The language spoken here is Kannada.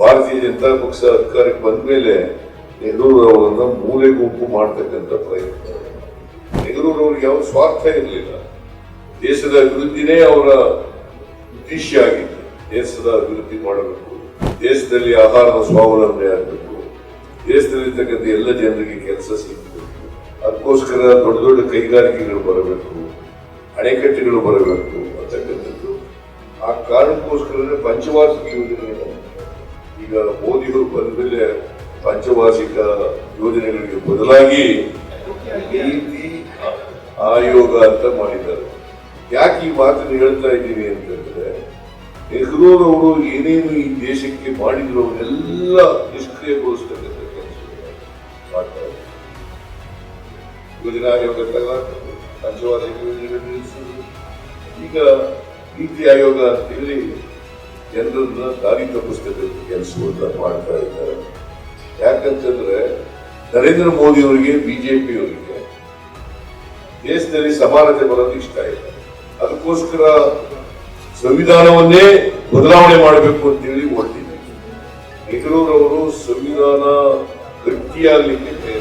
ಭಾರತೀಯ ಜನತಾ ಪಕ್ಷ ಅಧಿಕಾರಕ್ಕೆ ಬಂದ ಮೇಲೆ ನೆಹರು ಅವರನ್ನ ಮೂಲೆ ಗುಂಪು ಮಾಡ್ತಕ್ಕಂಥ ಪ್ರಯತ್ನ. ನೆಹರೂರವ್ರಿಗೆ ಯಾವ ಸ್ವಾರ್ಥ ಇರಲಿಲ್ಲ. ದೇಶದ ಅಭಿವೃದ್ಧಿನೇ ಅವರ ಉದ್ದೇಶ ಆಗಿತ್ತು. ದೇಶದ ಅಭಿವೃದ್ಧಿ ಮಾಡಬೇಕು. ದೇಶದಲ್ಲಿ ಆಹಾರದ ಸ್ವಾವಲಂಬನೆ ಆಗಬೇಕು. ದೇಶದಲ್ಲಿರ್ತಕ್ಕಂಥ ಎಲ್ಲ ಜನರಿಗೆ ಕೆಲಸ ಸಿಗಬೇಕು. ಅದಕ್ಕೋಸ್ಕರ ದೊಡ್ಡ ದೊಡ್ಡ ಕೈಗಾರಿಕೆಗಳು ಬರಬೇಕು. ಅಣೆಕಟ್ಟೆಗಳು ಬರಬೇಕು ಅಂತಕ್ಕಂಥದ್ದು. ಆ ಕಾರಣಕ್ಕೋಸ್ಕರ ಪಂಚವಾರ್ಷಿಕ ಯೋಜನೆಯನ್ನು ಈಗ ಮೋದಿಗಳು ಬಂದ ಮೇಲೆ ಪಂಚವಾರ್ಷಿಕ ಯೋಜನೆಗಳಿಗೆ ಬದಲಾಗಿ ನೀತಿ ಆಯೋಗ ಅಂತ ಮಾಡಿದ್ದಾರೆ. ಯಾಕೆ ಈ ಮಾತನ್ನು ಹೇಳ್ತಾ ಇದ್ದೀವಿ ಅಂತಂದ್ರೆ ನೆಹರೂರವರು ಏನೇನು ಈ ದೇಶಕ್ಕೆ ಮಾಡಿದ್ರು ಅವನ್ನೆಲ್ಲ ನಿಷ್ಕ್ರಿಯಗೊಳಿಸ್ತಕ್ಕಂಥ ಕೆಲಸ ಮಾಡ್ತಾ ಇದ್ದಾರೆ. ಯೋಜನಾ ಆಯೋಗ ಪಂಚವಾರ್ಷಿಕ ಯೋಜನೆ ಈಗ ನೀತಿ ಆಯೋಗ ಅಂತ ಹೇಳಿ ಜನರನ್ನ ದಾರಿ ತಪ್ಪಿಸ್ತದೆ ಕೆಲಸವನ್ನ ಮಾಡ್ತಾ ಇದ್ದಾರೆ. ಯಾಕಂತಂದ್ರೆ ನರೇಂದ್ರ ಮೋದಿ ಅವರಿಗೆ, ಬಿಜೆಪಿ ಅವರಿಗೆ ದೇಶದಲ್ಲಿ ಸಮಾನತೆ ಬರೋದು ಇಷ್ಟ ಇಲ್ಲ. ಅದಕ್ಕೋಸ್ಕರ ಸಂವಿಧಾನವನ್ನೇ ಬದಲಾವಣೆ ಮಾಡಬೇಕು ಅಂತೇಳಿ ಹೊರಟಿದ್ದಾರೆ. ನೆಹರೂರವರು ಸಂವಿಧಾನ ಗಟ್ಟಿಯಾಗಲಿಕ್ಕೆ